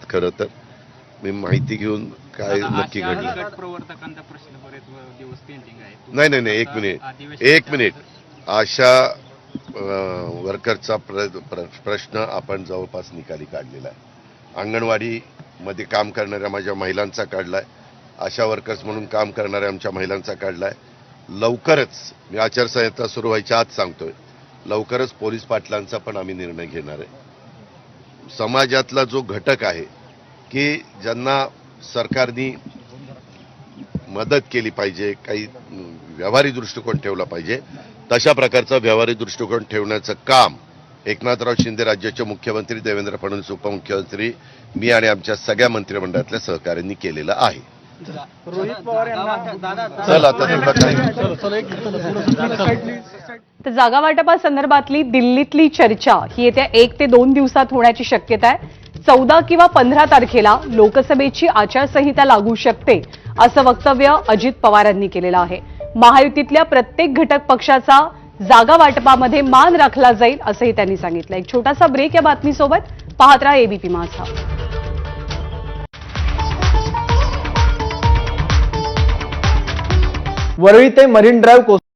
नाहीत खरं तर मी माहिती घेऊन काय नक्की घडलं. प्रवर्तकांचा प्रश्न बरेच दिवस पेंडिंग आहे. नाही नाही नाही एक मिनिट. एक मिनिट. अं, वर्करचा प्र प्र- प्रश्न आपण जवळपास निकाली काढलेला आहे. अंगणवाडीमध्ये काम करणाऱ्या माझ्या महिलांचा काढलाय. आशा वर्कर्स म्हणून काम करणाऱ्या आमच्या महिलांचा काढलाय. लवकरच मी आचारसंहिता सुरू व्हायच्या आत सांगतोय लवकरच पोलीस पाटलांचा पण आम्ही निर्णय घेणार आहे. समाजातला जो घटक आहे की ज्यांना सरकारनी मदत केली पाहिजे काही व्यावहारिक दृष्टिकोन ठेवला पाहिजे तशा प्रकारचा व्यावहारिक दृष्टिकोन ठेवण्याचं काम एकनाथराव शिंदे राज्याचे मुख्यमंत्री देवेंद्र फडणवीस उपमुख्यमंत्री मी आणि आमच्या सगळ्या मंत्रिमंडळातल्या सहकाऱ्यांनी केलेलं आहे. रोहित पवार यांना चल आता तर जागा वाटपासंदर्भातली दिल्लीतली चर्चा ही येत्या एक ते दोन दिवसात होण्याची शक्यता आहे. चौदा किंवा पंधरा तारखेला लोकसभेची आचारसंहिता लागू शकते असं वक्तव्य अजित पवार यांनी केलेलं आहे. महायुतीतल्या प्रत्येक घटक पक्षाचा जागा वाटपामध्ये मान राखला जाईल असंही त्यांनी सांगितलं. एक छोटासा ब्रेक या बातमीसोबत पाहत राहा एबीपी माझा. वरळी ते मरीन ड्राईव्ह